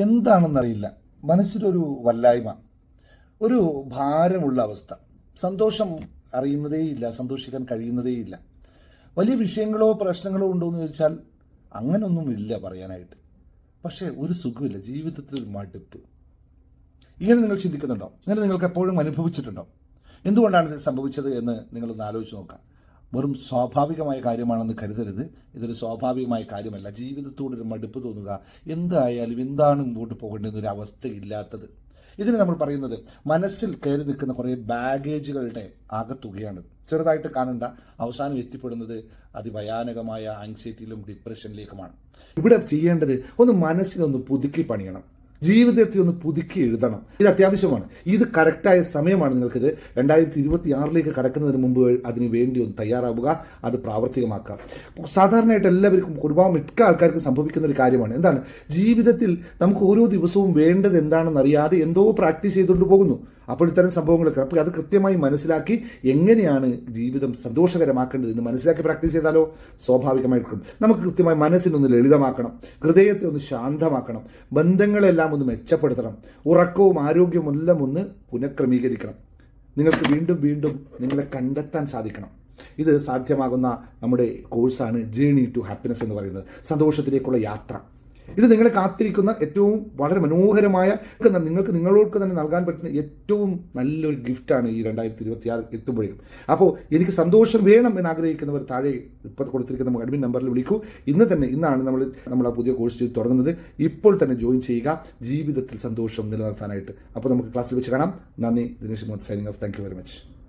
എന്താണെന്നറിയില്ല. മനസ്സിലൊരു വല്ലായ്മ ഒരു ഭാരമുള്ള അവസ്ഥ. സന്തോഷം അറിയുന്നതേയില്ല സന്തോഷിക്കാൻ കഴിയുന്നതേയില്ല. വലിയ വിഷയങ്ങളോ പ്രശ്നങ്ങളോ ഉണ്ടോ എന്ന് ചോദിച്ചാൽ അങ്ങനൊന്നുമില്ല പറയാനായിട്ട്. പക്ഷേ ഒരു സുഖമില്ല ജീവിതത്തിൽ ഒരു മടുപ്പ്. ഇങ്ങനെ നിങ്ങൾ ചിന്തിക്കുന്നുണ്ടോ? ഇങ്ങനെ നിങ്ങൾക്ക് എപ്പോഴും അനുഭവിച്ചിട്ടുണ്ടോ? എന്തുകൊണ്ടാണ് ഇത് സംഭവിച്ചത് എന്ന് നിങ്ങളൊന്ന് ആലോചിച്ച് നോക്കാം. വെറും സ്വാഭാവികമായ കാര്യമാണെന്ന് കരുതരുത്. ഇതൊരു സ്വാഭാവികമായ കാര്യമല്ല. ജീവിതത്തോടൊരു മടുപ്പ് തോന്നുക. എന്തായാലും എന്താണ് മുമ്പോട്ട് പോകേണ്ടതെന്നൊരു അവസ്ഥയില്ലാത്തത്. ഇതിന് നമ്മൾ പറയുന്നത് മനസ്സിൽ കയറി നിൽക്കുന്ന കുറേ ബാഗേജുകളുടെ ആകത്തുകയാണ്. ചെറുതായിട്ട് കാണണ്ട. അവസാനം എത്തിപ്പെടുന്നത് അതിഭയാനകമായ ആങ്സൈറ്റിയിലും ഡിപ്രഷനിലേക്കുമാണ് ഇവിടെ ചെയ്യേണ്ടത് ഒന്ന് മനസ്സിനൊന്ന് പുതുക്കി പണിയണം. ജീവിതത്തെ ഒന്ന് പുതുക്കി എഴുതണം. ഇത് അത്യാവശ്യമാണ്. ഇത് കറക്റ്റായ സമയമാണ് നിങ്ങൾക്കിത് രണ്ടായിരത്തി ഇരുപത്തി ആറിലേക്ക് കടക്കുന്നതിന് മുമ്പ് അതിന് വേണ്ടി ഒന്ന് തയ്യാറാവുക അത് പ്രാവർത്തികമാക്കുക. സാധാരണയായിട്ട് എല്ലാവർക്കും ഒരുപാട് മിക്ക ആൾക്കാർക്ക് സംഭവിക്കുന്ന ഒരു കാര്യമാണ്. എന്താണ്? ജീവിതത്തിൽ നമുക്ക് ഓരോ ദിവസവും വേണ്ടത് എന്താണെന്ന് അറിയാതെ എന്തോ പ്രാക്ടീസ് ചെയ്തുകൊണ്ട് പോകുന്നു. അപ്പോൾ ഇത്തരം സംഭവങ്ങളൊക്കെ അപ്പോൾ അത് കൃത്യമായി മനസ്സിലാക്കി എങ്ങനെയാണ് ജീവിതം സന്തോഷകരമാക്കേണ്ടത് എന്ന് മനസ്സിലാക്കി പ്രാക്ടീസ് ചെയ്താലോ? സ്വാഭാവികമായിട്ടും. നമുക്ക് കൃത്യമായി മനസ്സിനൊന്ന് ലളിതമാക്കണം. ഹൃദയത്തെ ഒന്ന് ശാന്തമാക്കണം. ബന്ധങ്ങളെല്ലാം ഒന്ന് മെച്ചപ്പെടുത്തണം. ഉറക്കവും ആരോഗ്യവും എല്ലാം ഒന്ന് പുനഃക്രമീകരിക്കണം. നിങ്ങൾക്ക് വീണ്ടും വീണ്ടും നിങ്ങളെ കണ്ടെത്താൻ സാധിക്കണം. ഇത് സാധ്യമാകുന്ന നമ്മുടെ കോഴ്സാണ് ജേണി ടു ഹാപ്പിനെസ് എന്ന് പറയുന്നത്. സന്തോഷത്തിലേക്കുള്ള യാത്ര. ഇത് നിങ്ങളെ കാത്തിരിക്കുന്ന ഏറ്റവും വളരെ മനോഹരമായ നിങ്ങൾക്ക് നിങ്ങളോട് തന്നെ നൽകാൻ പറ്റുന്ന ഏറ്റവും നല്ലൊരു ഗിഫ്റ്റാണ് ഈ രണ്ടായിരത്തി ഇരുപത്തി ആറ് എത്തുമ്പോഴേക്കും. അപ്പോൾ എനിക്ക് സന്തോഷം വേണം എന്ന് ആഗ്രഹിക്കുന്നവർ താഴെ ഇപ്പോൾ കൊടുത്തിരിക്കുന്ന നമുക്ക് അഡ്മിൻ നമ്പറിൽ വിളിക്കൂ. ഇന്ന് തന്നെ ഇന്നാണ് നമ്മൾ നമ്മൾ ആ പുതിയ കോഴ്സ് ചെയ്ത് തുടങ്ങുന്നത്. ഇപ്പോൾ തന്നെ ജോയിൻ ചെയ്യുക. ജീവിതത്തിൽ സന്തോഷം നിലനിർത്താനായിട്ട്. അപ്പോൾ നമുക്ക് ക്ലാസ്സിൽ വെച്ച് കാണാം. നന്ദി Dinesh Muhammad signing off thank very much